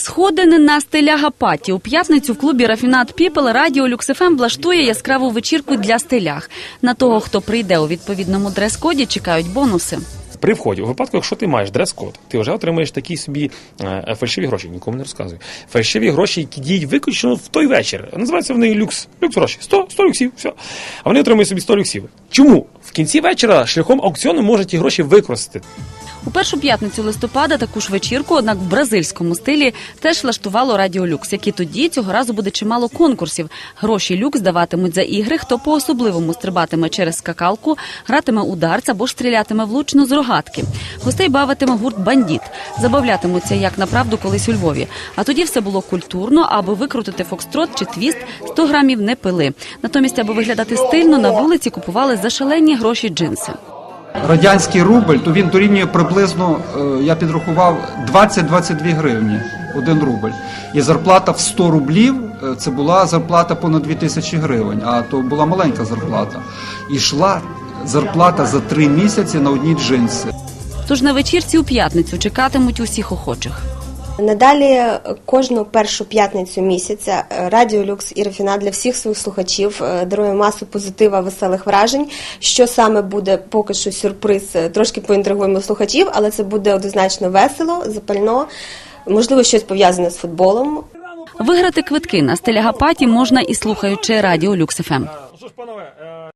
Сходини на стиляга-паті. У п'ятницю в клубі Рафінат Піпел Радіо Люксифем влаштує яскраву вечірку для стилях. На того, хто прийде у відповідному дрес-коді, чекають бонуси. При вході, у випадку, якщо ти маєш дрес-код, ти вже отримаєш такі собі е, фальшиві гроші, нікому не розказую. Фальшиві гроші, які діють виключно в той вечір. Називаються вони люкс. Люкс гроші. 100, 100 люксів, все. А вони отримують собі 100 люксів. Чому? В кінці вечора шляхом аукціону можуть ті гроші використати. У першу п'ятницю листопада таку ж вечірку, однак в бразильському стилі, теж влаштувало Радіо Люкс, які тоді цього разу буде чимало конкурсів. Гроші люкс даватимуть за ігри, хто по особливому стрибатиме через скакалку, гратиме ударця або ж стрілятиме влучно з рогатки. Гостей бавитиме гурт бандіт. Забавлятимуться як направду колись у Львові. А тоді все було культурно, аби викрутити фокстрот чи твіст, 100 грамів не пили. Натомість, аби виглядати стильно, на вулиці купували за шалені гроші джинси. Радянський рубль, то він дорівнює приблизно, е, я підрахував, 20-22 гривні. Один рубль. І зарплата в 100 рублів е, це була зарплата понад 2000 гривень, а то була маленька зарплата. І йшла зарплата за три місяці на одні джинси. Тож на вечірці у п'ятницю чекатимуть усіх охочих. Надалі е, кожну першу п'ятницю місяця е, Радіо Люкс і Рафіна для всіх своїх слухачів е, дарує масу позитива, веселих вражень. Що саме буде поки що сюрприз, трошки поінтригуємо слухачів, але це буде однозначно весело, запально, можливо, щось пов'язане з футболом. Виграти квитки на стилягапаті можна і слухаючи радіо Люкс ФМ.